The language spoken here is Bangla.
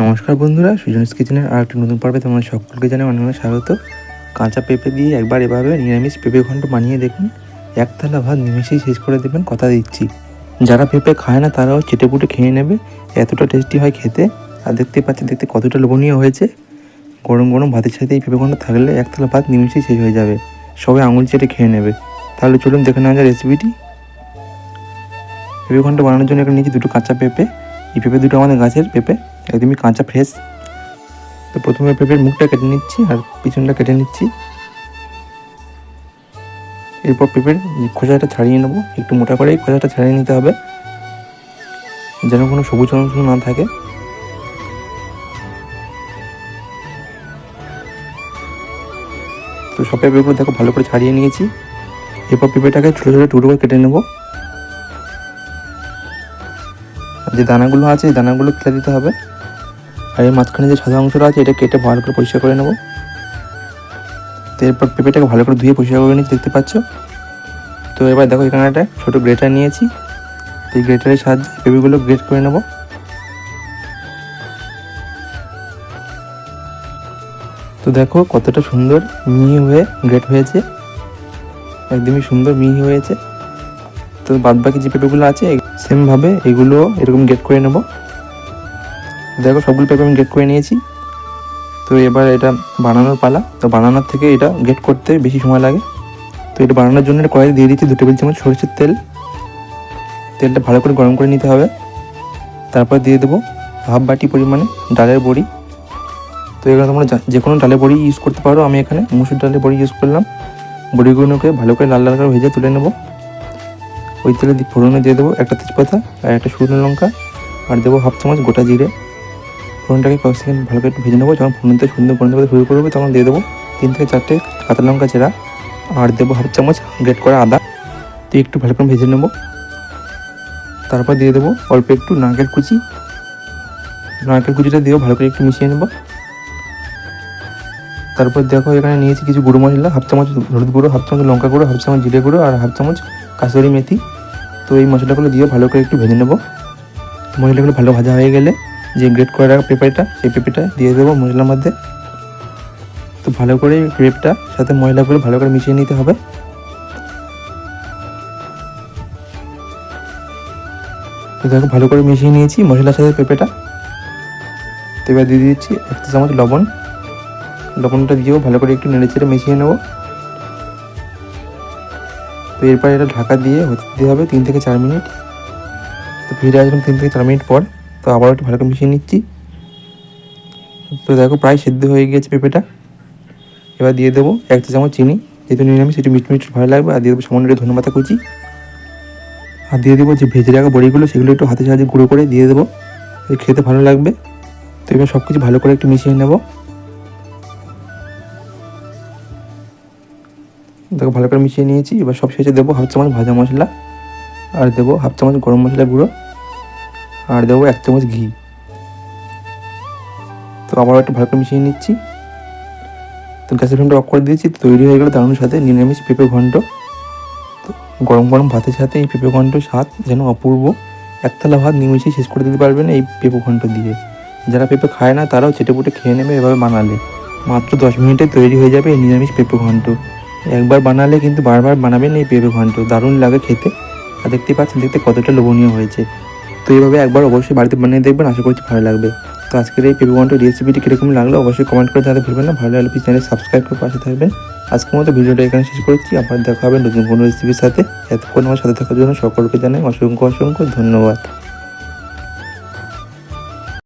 নমস্কার বন্ধুরা সুজনস কিচেনের আর একটি নতুন পর্বে তোমাদের সকলকে জানাই অনেক অনেক স্বাগত। কাঁচা পেঁপে দিয়ে একবার এভাবে নিরামিষ পেঁপে ঘন্ট বানিয়ে দেখুন, এক থালা ভাত নিমেষেই শেষ করে দেবেন কথা দিচ্ছি। যারা পেঁপে খায় না, তারাও চেটে পুটে খেয়ে নেবে, এতটা টেস্টি হয় খেতে। আর দেখতে পাচ্ছি দেখতে কতটা লোভনীয় হয়েছে। গরম গরম ভাতের সাথে এই পেঁপে ঘন্ট থাকলে এক থালা ভাত নিমেষেই শেষ হয়ে যাবে। সবাই আঙুল চেটে খেয়ে নেবে। তাহলে চলুন দেখে নেওয়া যায় রেসিপিটি পেঁপে ঘন্ট বানানোর জন্য এখানে নিয়েছি দুটো কাঁচা পেঁপে। এই পেঁপে দুটো আমাদের গাছের পেঁপে। একদমই কাঁচা ফ্রেশ তো প্রথমে পেঁপের মুখটা কেটে নিচ্ছি আর পিছনটা কেটে নিচ্ছি। এরপর পেঁপের খোসাটা ছাড়িয়ে নেব। একটু মোটা করে এই খোসাটা ছাড়িয়ে নিতে হবে। যেন কোনো সবুজ অংশ না থাকে। তো সব পেঁপেগুলো দেখো ভালো করে ছাড়িয়ে নিয়েছি। এরপর পেঁপেটাকে ছোটো ছোটো টুকরো করে কেটে নেব। যে দানাগুলো আছে দানাগুলো ফেলে দিতে হবে। আর এর মাঝখানে যে সাদা অংশটা আছে, এটা কেটে ভালো করে পরিষ্কার করে নেব। তো এরপর পেঁপেটাকে ভালো করে ধুয়ে পরিষ্কার করে নিচ্ছি, দেখতে পাচ্ছ? তো এবার দেখো, এখানে একটা ছোটো গ্রেটার নিয়েছি। এই গ্রেটারের সাহায্যে পেঁপেগুলো গ্রেট করে নেব। তো দেখো, কতটা সুন্দর মিহি হয়ে গ্রেট হয়েছে। একদমই সুন্দর মিহি হয়েছে। তো বাদ বাকি যে পেঁপেগুলো আছে সেমভাবে এগুলো এরকম গেট করে নেব। দেখো সবগুলো পেঁপে আমি গেট করে নিয়েছি। তো এবার এটা বানানোর পালা। তো বানানোর থেকে এটা গেট করতে বেশি সময় লাগে। তো এটা বানানোর জন্য এটা কড়াই দিয়ে দিচ্ছি দু টেবিল চামচ সরষের তেল। তেলটা ভালো করে গরম করে নিতে হবে। তারপর দিয়ে দেবো হাফ বাটি পরিমাণে ডালের বড়ি। তো এখানে তোমরা যে কোনো ডালের বড়ি ইউজ করতে পারো। আমি এখানে মুসুর ডালের বড়ি ইউজ করলাম। বড়িগুলোকে ভালো করে লাল লাল করে ভেজে তুলে নেব। ওই তেলে ফোড়নে দিয়ে দেবো একটা তেজপাতা আর একটা শুকনো লঙ্কা। আর দেবো হাফ চামচ গোটা জিরে। ফোড়নটাকে কয়েক সেকেন্ড ভালো করে ভেজে নেব। যখন ফোড়নতে সুন্দর ফোড়ন দেবো শুরু করবে, তখন দিয়ে দেবো তিন থেকে চারটে কাঁচা লঙ্কা চেরা আর দেবো হাফ চামচ গ্রেট করা আদা। দিয়ে একটু ভালো করে ভেজে নেব। তারপর দিয়ে দেবো অল্প একটু নারকেল কুচি। নারকেল কুচিটা দিয়েও ভালো করে একটু মিশিয়ে নেব। তারপর দেখো এখানে নিয়েছি কিছু গুঁড়ো মশলা, হাফ চামচ হলুদ গুঁড়ো, হাফ চামচ লঙ্কা গুঁড়ো, হাফ চামচ জিরে গুঁড়ো আর হাফ চামচ কাসুরি মেথি। তো এই মশলাগুলো দিয়ে ভালো করে একটু ভেজে নেব। মশলাগুলো ভালো ভাজা হয়ে গেলে যে গ্রেট করে রাখা পেঁপেটা সেই পেঁপেটা দিয়ে দেবো মশলার মধ্যে। তো ভালো করে গ্রেপটা সাথে মশলাগুলো ভালো করে মিশিয়ে নিতে হবে। তো দেখো ভালো করে মিশিয়ে নিয়েছি মশলার সাথে পেঁপেটা তো এবার দিয়ে দিচ্ছি এক চামচ লবণ। লবণটা দিয়েও ভালো করে একটু নেড়ে চেড়ে মিশিয়ে নেব। তো এরপর এটা ঢাকা দিয়ে হতে দিতে হবে তিন থেকে চার মিনিট। তো ফিরে আসলাম তিন থেকে চার মিনিট পর। তো আবার একটু ভালো করে মিশিয়ে নিচ্ছি। তো দেখো প্রায় সেদ্ধ হয়ে গিয়েছে পেঁপেটা। এবার দিয়ে দেবো এক চা চামচ চিনি। যেহেতু নিরামিষ, একটু মিষ্টি মিষ্টি ভালো লাগবে। আর দিয়ে দেবো সামান্য একটু ধনেপাতা কুচি। আর দিয়ে দেবো যে ভেজে রাখা বড়িগুলো, সেগুলো একটু হাতে সাহায্যে গুঁড়ো করে দিয়ে দেবো। খেতে ভালো লাগবে। তো এবার সব কিছু ভালো করে একটু মিশিয়ে নেব। দেখো ভালো করে মিশিয়ে নিয়েছি। এবার সব শেষে দেবো হাফ চামচ ভাজা মশলা। আর দেবো হাফ চামচ গরম মশলা গুঁড়ো। আর দেবো এক চামচ ঘি। তো আবার একটু ভালো করে মিশিয়ে নিচ্ছি। তো গ্যাসের ফ্লেমটা অফ করে দিয়েছি, তৈরি হয়ে গেলো দারুণ সাথে নিরামিষ পেঁপে ঘন্ট। তো গরম গরম ভাতের সাথে এই পেঁপে ঘন্ট স্বাদ যেন অপূর্ব। একতলা ভাত নিমিশেই শেষ করে দিতে পারবেন এই পেঁপে ঘন্ট দিয়ে। যারা পেঁপে খায় না, তারাও চেটেপুটে খেয়ে নেবে এভাবে বানালে। মাত্র দশ মিনিটে তৈরি হয়ে যাবে এই নিরামিষ পেঁপে ঘন্ট। একবার বানালে কিন্তু বারবার বানাবেন এই পেঁপে ঘন্ট। দারুণ লাগে খেতে। আর দেখতে পাচ্ছেন, দেখতে কতটা লোভনীয় হয়েছে। তো এইভাবে একবার অবশ্যই বাড়িতে বানিয়ে দেখবেন, আশা করছি ভালো লাগবে। তো আজকের এই পেপি রেসিপিটি কীরকম লাগল অবশ্যই কমেন্ট করে জানাতে ভুলবেন না। ভালো লাগলে প্লিজ চ্যানেল সাবস্ক্রাইব করে পাশে থাকবেন। আজকের মতো ভিডিওটা এখানে শেষ করছি। আবার দেখা হবে নতুন কোনো রেসিপির সাথে। এতক্ষণ আমার সাথে থাকার জন্য সকলকে জানাই অসংখ্য অসংখ্য ধন্যবাদ।